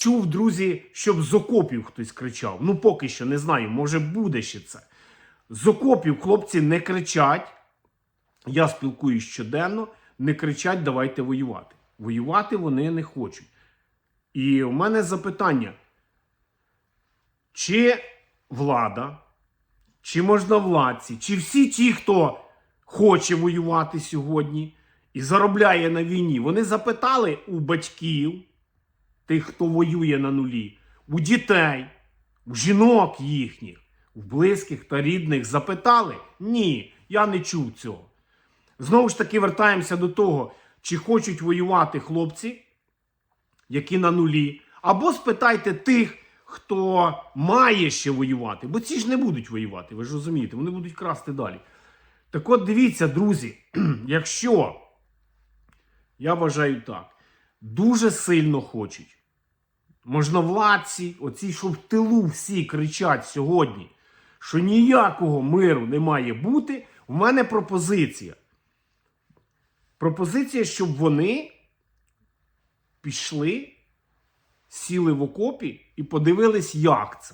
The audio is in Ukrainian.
чув, друзі, щоб з окопів хтось кричав. Ну, поки що не знаю, може буде ще це. З окопів хлопці не кричать. Я спілкуюсь щоденно, не кричать, давайте воювати. Воювати вони не хочуть. І у мене запитання: чи влада, чи можновладці, чи всі ті, хто хоче воювати сьогодні і заробляє на війні, вони запитали у батьків, тих, хто воює на нулі, у дітей, у жінок їхніх, у близьких та рідних запитали? Ні, я не чув цього. Знову ж таки, вертаємося до того, чи хочуть воювати хлопці, які на нулі, або спитайте тих, хто має ще воювати, бо ці ж не будуть воювати, ви ж розумієте, вони будуть красти далі. Так от дивіться, друзі, якщо я вважаю так, дуже сильно хочуть. Можновладці, оці, що в тилу всі кричать сьогодні, що ніякого миру не має бути. У мене пропозиція. Пропозиція, щоб вони пішли, сіли в окопі і подивились, як це.